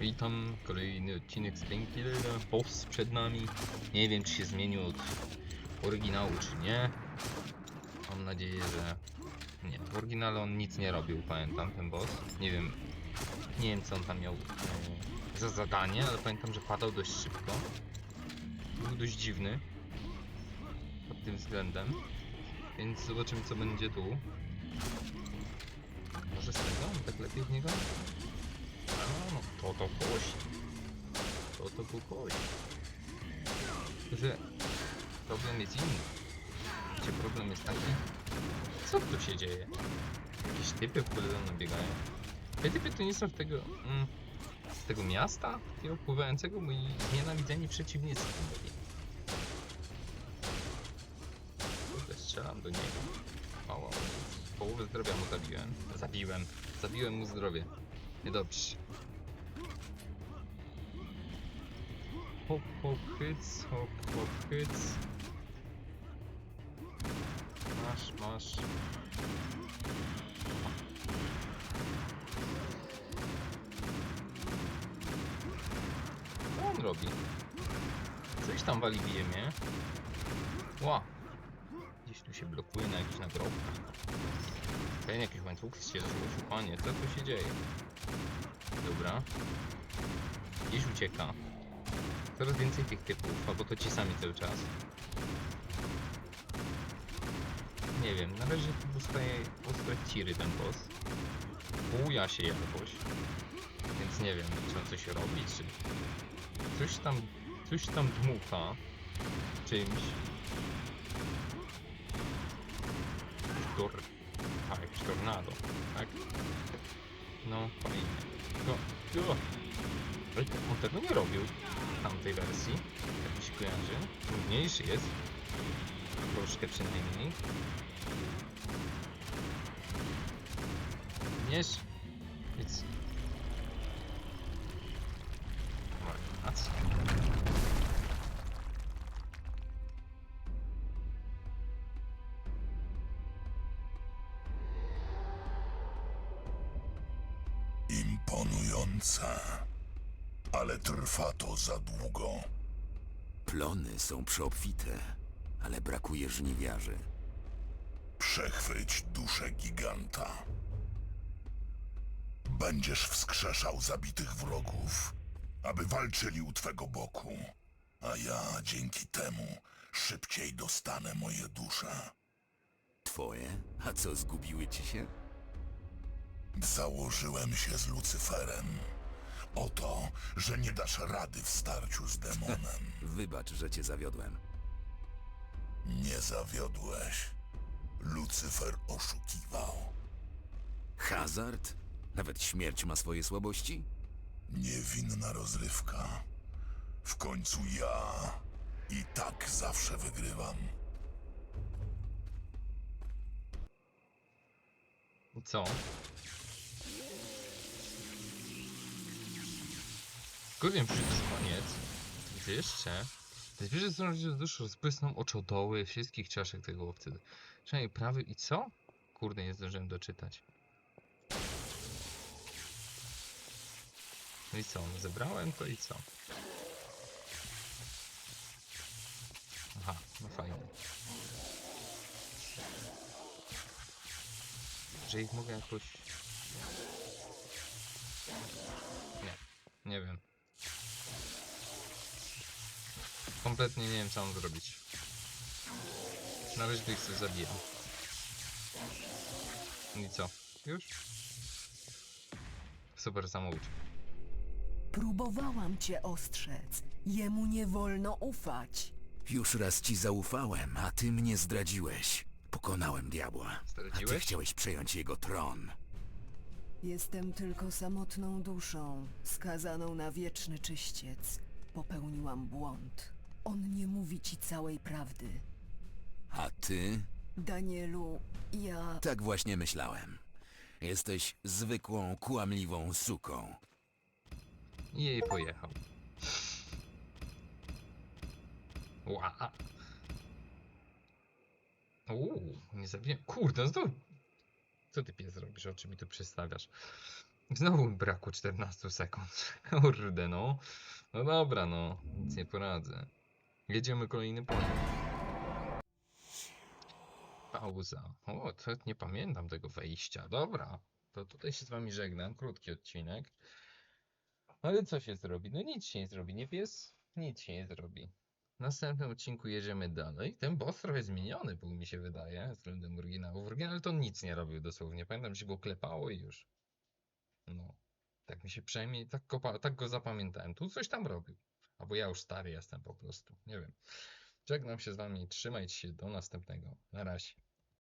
Witam, kolejny odcinek z Painkillera, boss przed nami. Nie wiem czy się zmienił od oryginału czy nie. Mam nadzieję, że nie. W oryginale on nic nie robił, pamiętam ten boss. Nie wiem, nie wiem co on tam miał e, za zadanie, ale pamiętam, że padał dość szybko. Był dość dziwny pod tym względem. Więc zobaczymy co będzie tu. Może z tego? Tak lepiej w niego? A, no to to kość. To to był kość. Że problem jest inny. Gdzie problem jest taki? Co tu się dzieje? Jakieś typy w za mną biegają. Te typy to nie są z tego... Mm, z tego miasta? Takiego pływającego? Moi nienawidzeni przeciwnicy byli. Kurde, strzelam do niego. Mało. Połowę zdrowia mu zabiłem. Zabiłem. Zabiłem mu zdrowie. Niedobrze. Hop, hop, hyc, hop, hop, hyc. Masz, masz. Co on robi? Coś tam wali bije mnie. Ła. Gdzieś tu się blokuje na jakichś nagrobkach. Ten jakiś łańcuch się zrzucił. Panie, co tu się dzieje? Dobra. Gdzieś ucieka. Coraz więcej tych typów, albo to ci sami cały czas. Nie wiem, na razie dostaje ostre ten boss. Buja się jakoś. Więc nie wiem, czy on coś robi, czy... Coś tam, coś tam dmucha czymś. Tor... Jakiś tornado, tak? No. No, o. Ale to on tego nie robił w tamtej wersji. Tak mi się kojarzy. Trudniejszy jest. Troszkę przynajmniej. Wiesz? Więc... Imponujące. Ale trwa to za długo. Plony są przeobfite, ale brakuje żniwiarzy. Przechwyć duszę giganta. Będziesz wskrzeszał zabitych wrogów, aby walczyli u twego boku. A ja dzięki temu szybciej dostanę moje dusze. Twoje? A co, zgubiły ci się? Założyłem się z Lucyferem. O to, że nie dasz rady w starciu z demonem. Wybacz, że cię zawiodłem. Nie zawiodłeś. Lucyfer oszukiwał. Hazard? Nawet śmierć ma swoje słabości? Niewinna rozrywka. W końcu ja i tak zawsze wygrywam. Co? To jest koniec. Co jeszcze? Zwierzę zdąży z duszy rozbłysną oczodoły wszystkich czaszek tego łowcy. Przynajmniej prawy i co? Kurde, nie zdążyłem doczytać. No i co? No zebrałem to i co? Aha, no fajnie. Że ich mogę jakoś... Nie, nie wiem. Kompletnie nie wiem co mam zrobić. Na razie tych sobie zabijam. I co? Już? Super samouczek. Próbowałam cię ostrzec. Jemu nie wolno ufać. Już raz ci zaufałem, a ty mnie zdradziłeś. Pokonałem diabła. A ty Zdradziłeś? chciałeś przejąć jego tron. Jestem tylko samotną duszą, skazaną na wieczny czyściec. Popełniłam błąd. On nie mówi ci całej prawdy. A ty? Danielu, ja... Tak właśnie myślałem. Jesteś zwykłą, kłamliwą suką. I jej pojechał. Ła. Uuu, nie zabiłem. Kurde, no znowu. Co ty pies robisz? O czym mi tu przedstawiasz? Znowu mi brakło 14 sekund. Kurde, no. No dobra, no. Nic nie poradzę. Jedziemy kolejny poziom. Pauza. O, to nie pamiętam tego wejścia. Dobra. To tutaj się z wami żegnam. Krótki odcinek. Ale co się zrobi? No nic się nie zrobi. Nie pies? Nic się nie zrobi. W następnym odcinku jedziemy dalej. Ten boss trochę zmieniony był, mi się wydaje, względem oryginału. W oryginale to nic nie robił dosłownie. Pamiętam, że go klepało i już. No. Tak mi się przynajmniej, tak tak go zapamiętałem. Tu coś tam robił. Albo ja już stary jestem po prostu. Nie wiem. Żegnam się z wami. Trzymajcie się. Do następnego. Na razie.